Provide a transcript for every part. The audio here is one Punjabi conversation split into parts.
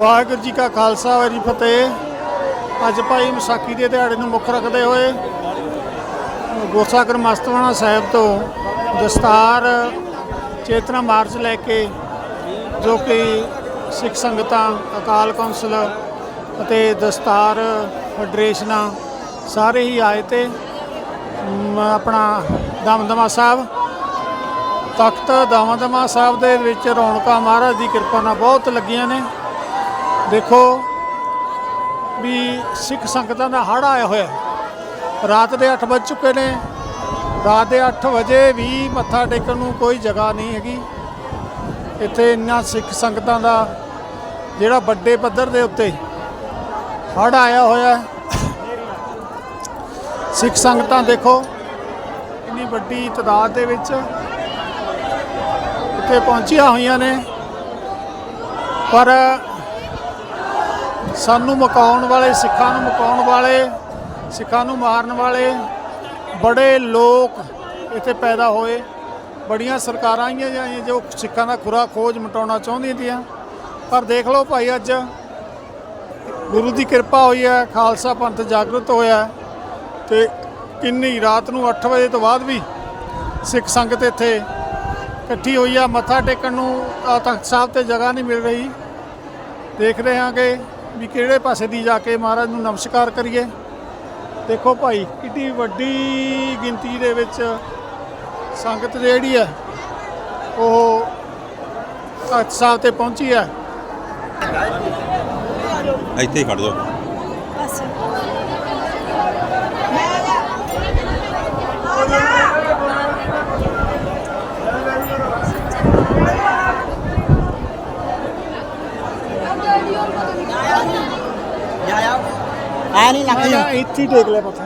ਵਾਹਿਗੁਰੂ ਜੀ ਕਾ ਖਾਲਸਾ, ਵਾਹਿਗੁਰੂ ਜੀ ਫਤਿਹ। ਅੱਜ ਭਾਈ ਵਿਸਾਖੀ ਦੇ ਦਿਹਾੜੇ ਨੂੰ ਮੁੱਖ ਰੱਖਦੇ ਹੋਏ ਗੋਸਾਗਰ ਮਸਤਵਾਣਾ ਸਾਹਿਬ ਤੋਂ ਦਸਤਾਰ, ਚੇਤਨਾ ਮਾਰਚ ਲੈ ਕੇ ਜੋ ਕਿ ਸਿੱਖ ਸੰਗਤਾਂ, ਅਕਾਲ ਕੌਂਸਲ ਅਤੇ ਦਸਤਾਰ, ਫੈਡਰੇਸ਼ਨਾਂ ਸਾਰੇ ਹੀ ਆਏ ਤੇ ਆਪਣਾ ਦਮਦਮਾ ਸਾਹਿਬ, ਤਖਤ ਦਮਦਮਾ ਸਾਹਿਬ ਦੇ ਵਿੱਚ ਰੌਣਕਾਂ ਮਹਾਰਾਜ ਦੀ ਕਿਰਪਾ ਨਾਲ ਬਹੁਤ ਲੱਗੀਆਂ ਨੇ। ਦੇਖੋ ਵੀ ਸਿੱਖ ਸੰਗਤਾਂ ਦਾ ਹੜ ਆਇਆ ਹੋਇਆ। ਰਾਤ ਦੇ 8 ਵੱਜ ਚੁੱਕੇ ਨੇ। ਰਾਤ ਦੇ 8 ਵਜੇ ਵੀ ਮੱਥਾ ਟੇਕਣ ਨੂੰ ਕੋਈ ਜਗ੍ਹਾ ਨਹੀਂ ਹੈਗੀ। ਇੱਥੇ ਇੰਨਾ ਸਿੱਖ ਸੰਗਤਾਂ ਦਾ ਜਿਹੜਾ ਵੱਡੇ ਪੱਧਰ ਦੇ ਉੱਤੇ ਹੜ ਆਇਆ ਹੋਇਆ। ਸਿੱਖ ਸੰਗਤਾਂ ਦੇਖੋ, ਇੰਨੀ ਵੱਡੀ ਤਾਦਾਦ ਦੇ ਵਿੱਚ ਇੱਥੇ ਪਹੁੰਚੀਆਂ ਹੋਈਆਂ ਨੇ। ਪਰ ਸਾਨੂੰ ਮਕਾਉਣ ਵਾਲੇ ਸਿੱਖਾਂ ਨੂੰ ਮਕਾਉਣ ਵਾਲੇ ਸਿੱਖਾਂ ਨੂੰ ਮਾਰਨ ਵਾਲੇ ਬੜੇ ਲੋਕ ਇੱਥੇ ਪੈਦਾ ਹੋਏ। ਬੜੀਆਂ ਸਰਕਾਰਾਂ ਆਈਆਂ ਜਾਂਦੀਆਂ ਜੋ ਸਿੱਖਾਂ ਦਾ ਖੁਰਾ ਖੋਜ ਮਟਾਉਣਾ ਚਾਹੁੰਦੀਆਂ ਤੀਆਂ। ਪਰ ਦੇਖ ਲਓ ਭਾਈ ਅੱਜ ਗੁਰੂ ਦੀ ਕਿਰਪਾ ਹੋਈ ਹੈ ਖਾਲਸਾ ਪੰਥ ਜਾਗਰਤ ਹੋਇਆ ਹੈ ਤੇ ਕਿੰਨੀ ਰਾਤ ਨੂੰ 8 ਵਜੇ ਤੋਂ ਬਾਅਦ ਵੀ ਸਿੱਖ ਸੰਗਤ ਇੱਥੇ ਇਕੱਠੀ ਹੋਈ ਆ। ਮੱਥਾ ਟੇਕਣ ਨੂੰ ਅ, ਤਖਤ ਸਾਹਿਬ ਤੇ ਜਗ੍ਹਾ ਨਹੀਂ ਮਿਲ ਰਹੀ। ਦੇਖ ਰਹੇ ਹਾਂ ਕਿ ਵੀ ਕਿਹੜੇ ਪਾਸੇ ਦੀ ਜਾ ਕੇ ਮਹਾਰਾਜ ਨੂੰ ਨਮਸਕਾਰ ਕਰੀਏ। ਦੇਖੋ ਭਾਈ ਕਿੰਨੀ ਵੱਡੀ ਗਿਣਤੀ ਦੇ ਵਿੱਚ ਸੰਗਤ ਜਿਹੜੀ ਹੈ ਉਹ ਤਖਤ ਸਾਹਿਬ ਤੇ ਪਹੁੰਚੀ ਹੈ। ਇੱਥੇ ਹੀ ਖੜ ਜਾਓ। ਆ ਨਹੀਂ ਲੱਗਦੀ ਇੱਥੇ ਹੀ ਟੇਕ ਲਿਆ ਮੱਥਾ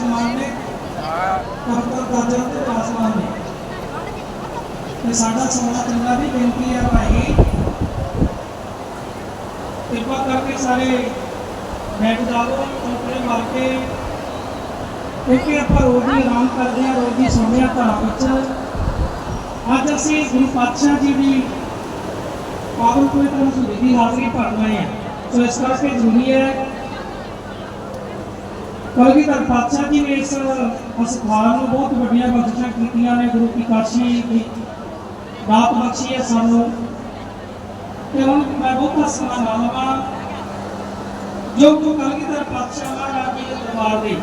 ਪ੍ਰਕਾਸ਼ਮਾਨ ਨੇ। ਕਰਤਰ ਦਾਜਰ ਤੇ ਪਾਸਮਾਨ ਨੇ। ਤੇ ਸਾਡਾ ਸੋਨਾ ਚੰਗਾ ਵੀ ਬੇਨਤੀ ਆ ਭਾਈ। ਕਿਰਪਾ ਕਰਕੇ ਸਾਰੇ ਬੈਠ ਜਾਓ ਕੰਪਰੇ ਮਾਰ ਕੇ। ਕਿਉਂਕਿ ਆਪਾਂ ਰੋਜ਼ ਹੀ ਆਰਾਮ ਕਰਦੇ ਆ ਰੋਜ਼ ਹੀ ਸੌਂਦੇ ਆ ਘਰਾਂ ਵਿੱਚ। ਅੱਜ ਅਸੀਂ ਗੁਰੂ ਪਾਤਸ਼ਾਹ ਜੀ ਦੀ ਪਾਵਨ ਪਵਿੱਤਰ ਹਜ਼ੂਰੀ ਦੀ ਹਾਜ਼ਰੀ ਭਰਨ ਆਏ ਹਾਂ। ਸੋ ਇਸ ਕਰਕੇ ਜ਼ਰੂਰੀ ਹੈ ਕਲਗੀਧਰ ਪਾਤਸ਼ਾਹ ਜੀ ਨੇ ਇਸ ਹਸਪਤਾਲ ਨੂੰ ਬਹੁਤ ਵੱਡੀਆਂ ਬਖਸ਼ਿਸ਼ਾਂ ਕੀਤੀਆਂ ਨੇ, ਗੁਰੂ ਕੀ ਕਾਸ਼ੀ ਦੀ ਦਾਤ ਬਖਸ਼ੀ ਹੈ ਸਾਨੂੰ। ਤੇ ਹੁਣ ਮੈਂ ਬਹੁਤ ਸਮਾਂ ਨਾ ਜੋ ਕੋ ਕਲਗੀਧਰ ਪਾਤਸ਼ਾਹ ਮਹਾਰਾਜ ਜੀ ਦੇ ਦਰਬਾਰ ਦੇ।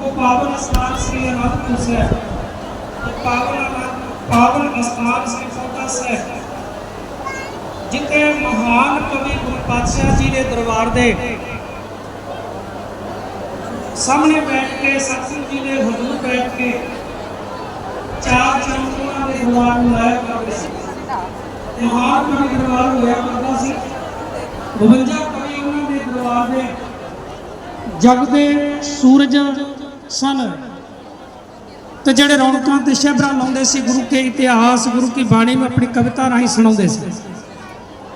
ਉਹ ਪਾਵਨ ਸਥਾਨ ਸ੍ਰੀ ਅਨੰਦਪੁਰ ਸਾਹਿਬ। ਪਾਵਨ ਪਾਵਨ ਅਸਥਾਨ ਸ੍ਰੀ ਫੋਟਾ ਸਾਹਿਬ। ਜਿੱਥੇ ਮਹਾਨ ਕਵੀ ਗੁਰੂ ਪਾਤਸ਼ਾਹ ਜੀ ਦੇ ਦਰਬਾਰ ਦੇ ਸਾਹਮਣੇ ਬੈਠ ਕੇ ਸਤਿਗੁਰੂ ਜੀ ਦੇ ਹਜ਼ੂਰ ਬੈਠ ਕੇ ਚਾਰ ਚੰਦੂਆਂ ਦੇ ਦਰਬਾਰ ਨੂੰ ਲਾਇਆ ਕਰਦੇ ਸੀ। ਮਹਾਨ ਕਵੀ ਦਰਬਾਰ ਹੋਇਆ ਕਰਦਾ ਸੀ। 52 ਕਵੀ ਉਹਨਾਂ ਦੇ ਦਰਬਾਰ ਦੇ ਜਗਦੇ ਸੂਰਜ ਸਨ। ਤੇ ਜਿਹੜੇ ਰੌਣਕਾਂ ਤੇ ਸ਼ਹਿਬਰਾਂ ਲਾਉਂਦੇ ਸੀ, ਗੁਰੂ ਕੇ ਇਤਿਹਾਸ, ਗੁਰੂ ਕੀ ਬਾਣੀ ਨੂੰ ਆਪਣੀ ਕਵਿਤਾ ਰਾਹੀਂ ਸੁਣਾਉਂਦੇ ਸੀ।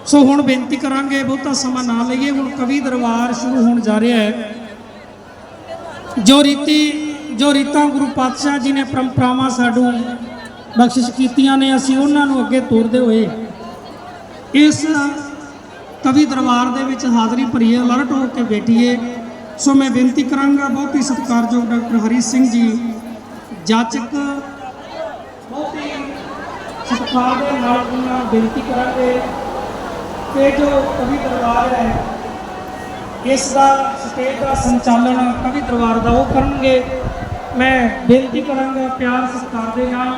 ਸੋ ਹੁਣ ਬੇਨਤੀ ਕਰਾਂਗੇ, ਬਹੁਤਾ ਸਮਾਂ ਨਾ ਲਈਏ। ਹੁਣ ਕਵੀ ਦਰਬਾਰ ਸ਼ੁਰੂ ਹੋਣ ਜਾ ਰਿਹਾ ਹੈ। ਜੋ ਰੀਤੀ, ਜੋ ਰੀਤਾਂ ਗੁਰੂ ਪਾਤਸ਼ਾਹ ਜੀ ਨੇ ਪਰੰਪਰਾਵਾਂ ਸਾਨੂੰ ਬਖਸ਼ਿਸ਼ ਕੀਤੀਆਂ ਨੇ, ਅਸੀਂ ਉਹਨਾਂ ਨੂੰ ਅੱਗੇ ਤੋਰਦੇ ਹੋਏ ਇਸ ਕਵੀ ਦਰਬਾਰ ਦੇ ਵਿੱਚ ਹਾਜ਼ਰੀ ਭਰੀਏ, ਅਲਰਟ ਹੋ ਕੇ ਬੈਠੀਏ। ਸੋ ਮੈਂ ਬੇਨਤੀ ਕਰਾਂਗਾ, ਬਹੁਤ ਹੀ ਸਤਿਕਾਰਯੋਗ ਡਾਕਟਰ ਹਰੀ ਸਿੰਘ ਜੀ, ਜਾਚਕ, ਬਹੁਤ ਹੀ ਸਤਿਕਾਰ ਦੇ ਨਾਲ ਉਹਨਾਂ ਬੇਨਤੀ ਕਰਾਂਗੇ ਕਿ ਜੋ ਕਵੀ ਦਰਬਾਰ ਇਸ ਦਾ ਸਟੇਜ ਦਾ ਸੰਚਾਲਨ ਕਵੀ ਦਰਬਾਰ ਦਾ ਉਹ ਕਰਨਗੇ। ਮੈਂ ਬੇਨਤੀ ਕਰਾਂਗਾ ਪਿਆਰ ਸਤਿਕਾਰ ਦੇ ਨਾਲ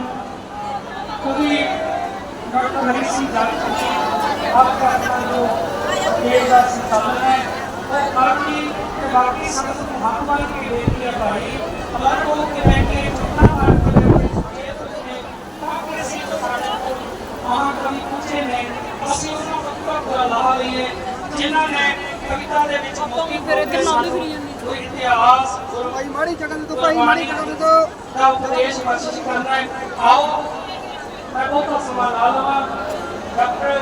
ਕਵੀ ਡਾਕਟਰ ਹਰੀ ਸਿੰਘ ਦਾ ਆਪਣਾ ਜੋ ਸਟੇਜ ਦਾ ਸੰਚਾਲਨ ਹੈ, ਉਹ ਕਾਫੀ ਤੇ ਬਾਕੀ ਸੰਗਤ ਨੂੰ ਹੱਥ ਮਾਰ ਕੇ ਬੇਨਤੀ ਹੈ ਭਾਈ ਅਲੱਗ ਹੋ ਕੇ ਬੈਠ ਕੇ ਚੁੱਪਣਾ ਮਾਰ ਕੇ ਆਹ ਕਵੀ ਪੁੱਛੇ ਨੇ, ਅਸੀਂ ਉਹਨਾਂ ਨੂੰ ਪੂਰਾ ਪੂਰਾ ਲਾ ਲਈਏ ਜਿਨ੍ਹਾਂ ਨੇ ਕਵਿਤਾ ਦੇ ਵਿੱਚ ਮੋਤੀ ਫਿਰ ਇੱਧਰ ਨਾਲ ਕੋਈ ਇਤਿਹਾਸ ਭਾਈ ਮਾੜੀ ਜਗ੍ਹਾ ਦੇ ਤੋਂ ਭਾਈ ਮਾੜੀ ਜਗ੍ਹਾ ਦੇ ਤੋਂ ਦਾ ਉਪਦੇਸ਼ ਬਖਸ਼ਿਸ਼ ਕਰਨਾ ਹੈ। ਆਓ ਮੈਂ ਬਹੁਤਾ ਸਮਾਂ ਲਾ ਲਵਾਂ। ਡਾਕਟਰ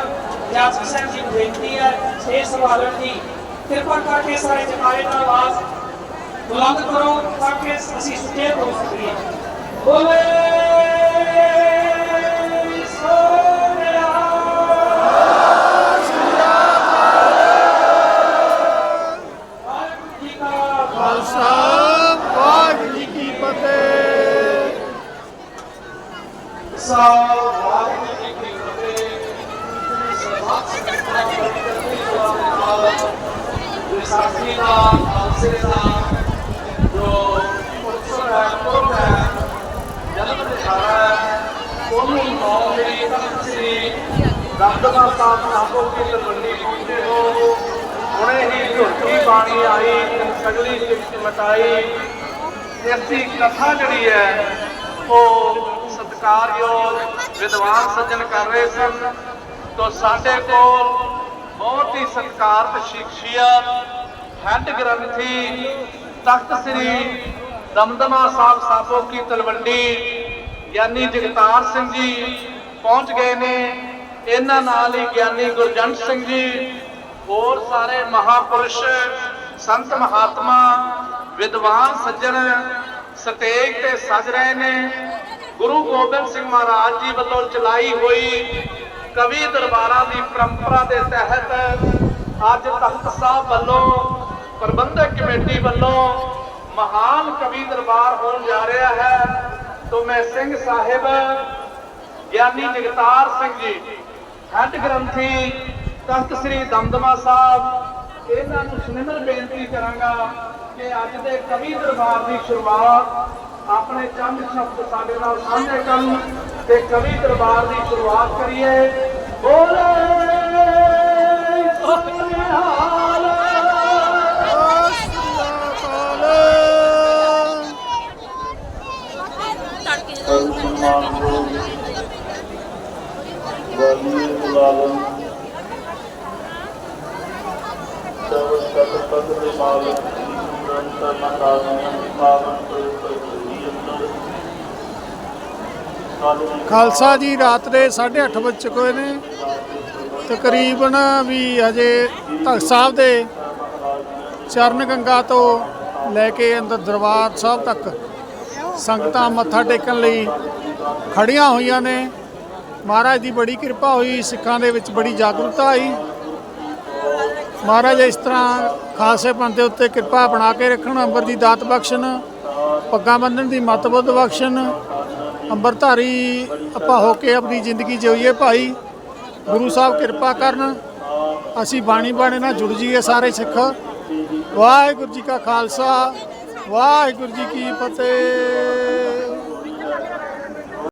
ਜਾਸਕ ਸਿੰਘ ਜੀ ਨੂੰ ਬੇਨਤੀ ਹੈ ਛੇ ਸਵਾਲਾਂ ਦੀ ਕਿਰਪਾ ਕਰਕੇ ਸਾਰੇ ਜਮਾਰੇ ਨਾਲ ਆਵਾਜ਼ ਬੁਲੰਦ ਕਰੋ ਤਾਂ ਕਿ ਅਸੀਂ ਸੁਚੇਤ ਹੋ ਸਕੀਏ। ਬੋਲੇ! ਵਿਸਾਖੀ ਦਾ ਖਾਲਸੇ ਦਾ ਜੋ ਉਤਸਵ ਹੈ ਪੁਰਬ ਹੈ ਜਨਮ ਦਿਹਾੜਾ ਹੈ ਉਹਨੂੰ ਮਨਾਉਣ ਲਈ ਤਖਤ ਸ੍ਰੀ ਦਮਦਮਾ ਸਾਹਿਬ ਨਾਭੋ ਕੀ ਤਲਵੰਡੀ ਪਹੁੰਚੇ ਹੋ ਹੁਣੇ ਹੀ ਝੁਰਕੀ ਬਾਣੀ ਆਈ ਸਗਲੀ ਚਿੱਤ ਮਟਾਈ ਇਸ ਦੀ ਕਥਾ ਜਿਹੜੀ ਹੈ ਉਹ ਸਤਿਕਾਰਯੋਗ ਵਿਦਵਾਨ ਸੱਜਣ ਕਰ ਰਹੇ ਸਨ। ਤੋਂ ਸਾਡੇ ਕੋਲ ਬਹੁਤ ਹੀ ਸਤਿਕਾਰਤ ਸ਼ਖਸੀਅਤ ਹੈੱਡ ਗ੍ਰੰਥੀ, ਤਖਤ ਸ੍ਰੀ ਦਮਦਮਾ ਸਾਹਿਬ ਸਾਬੋ ਕੀ ਤਲਵੰਡੀ ਗਿਆਨੀ ਜਗਤਾਰ ਸਿੰਘ ਜੀ ਪਹੁੰਚ ਗਏ ਨੇ। ਇਹਨਾਂ ਨਾਲ ਹੀ ਗਿਆਨੀ ਗੁਰਜੰਟ ਸਿੰਘ ਜੀ, ਹੋਰ ਸਾਰੇ ਮਹਾਪੁਰਸ਼, ਸੰਤ ਮਹਾਤਮਾ, ਵਿਦਵਾਨ ਸੱਜਣ ਸਟੇਜ ਤੇ ਸਜ ਰਹੇ ਨੇ। ਗੁਰੂ ਗੋਬਿੰਦ ਸਿੰਘ ਮਹਾਰਾਜ ਜੀ ਵੱਲੋਂ ਚਲਾਈ ਹੋਈ ਕਵੀ ਦਰਬਾਰਾਂ ਦੀ ਪਰੰਪਰਾ ਦੇ ਤਹਿਤ ਅੱਜ ਤਖਤ ਸਾਹਿਬ ਵੱਲੋਂ, ਪ੍ਰਬੰਧਕ ਕਮੇਟੀ ਵੱਲੋਂ ਮਹਾਨ ਕਵੀ ਦਰਬਾਰ ਹੋਣ ਜਾ ਰਿਹਾ ਹੈ। ਤੋਂ ਮੈਂ ਸਿੰਘ ਸਾਹਿਬ, ਗਿਆਨੀ ਜਗਤਾਰ ਸਿੰਘ ਜੀ ਹੈੱਡ ਗ੍ਰੰਥੀ, ਤਖਤ ਸ੍ਰੀ ਦਮਦਮਾ ਸਾਹਿਬ, ਇਹਨਾਂ ਨੂੰ ਸੁਨਿਮਰ ਬੇਨਤੀ ਕਰਾਂਗਾ ਕਿ ਅੱਜ ਦੇ ਕਵੀ ਦਰਬਾਰ ਦੀ ਸ਼ੁਰੂਆਤ ਆਪਣੇ ਚੰਦ ਸ਼ਬਦ ਸਾਡੇ ਨਾਲ ਸਾਂਝੇ ਕਰਨ ਤੇ ਕਵੀ ਦਰਬਾਰ ਦੀ ਸ਼ੁਰੂਆਤ ਕਰੀਏ ਬੋਲੇ ਸੋਨਿਹਾਲ ਸਤਿ ਸ੍ਰੀ ਸਭ ਸਤ ਪਦ ਦੇ ਮਾਲਕ ਗ੍ਰੰਥ ਮਹਾਰਾਜ ਪਾਵਨ ਪ੍ਰਭੂ ਅੰਦਰ ਖਾਲਸਾ ਜੀ ਰਾਤ ਦੇ 8:30 ਵਜੇ ਚੁੱਕੇ ਨੇ। ਤਕਰੀਬਨ ਵੀ ਹਜੇ ਤਖਤ ਸਾਹਿਬ ਦੇ ਚਰਨ ਗੰਗਾ ਤੋਂ ਲੈ ਕੇ ਅੰਦਰ ਦਰਬਾਰ ਸਾਹਿਬ ਤੱਕ ਸੰਗਤਾਂ ਮੱਥਾ ਟੇਕਣ ਲਈ ਖੜੀਆਂ ਹੋਈਆਂ ਨੇ। ਮਹਾਰਾਜ ਦੀ ਬੜੀ ਕਿਰਪਾ ਹੋਈ, ਸਿੱਖਾਂ ਦੇ ਵਿੱਚ ਬੜੀ ਜਾਗਰੂਕਤਾ ਆਈ। ਮਹਾਰਾਜ ਇਸ ਤਰ੍ਹਾਂ ਖਾਲਸੇ ਪੰਥ ਦੇ ਉੱਤੇ ਕਿਰਪਾ ਬਣਾ ਕੇ ਰੱਖਣ, ਅੰਬਰ ਦੀ ਦਾਤ ਬਖਸ਼ਣ, ਪੱਗਾਂ ਬੰਨਣ ਦੀ ਮੱਤ ਬੁੱਧ ਬਖਸ਼ਣ ਅੰਬਰਧਾਰੀ ਆਪਾਂ ਹੋ ਕੇ ਆਪਣੀ ਜ਼ਿੰਦਗੀ ਜਿਉਈਏ ਭਾਈ। ਗੁਰੂ ਸਾਹਿਬ ਕਿਰਪਾ ਕਰਨ। ਅਸੀਂ ਬਾਣੀ ਬਾਣੇ ਨਾਲ ਜੁੜ ਜੀਏ ਸਾਰੇ ਸਿੱਖ। ਵਾਹਿਗੁਰੂ ਜੀ ਕਾ ਖਾਲਸਾ। ਵਾਹਿਗੁਰੂ ਜੀ ਕੀ ਫਤਿਹ।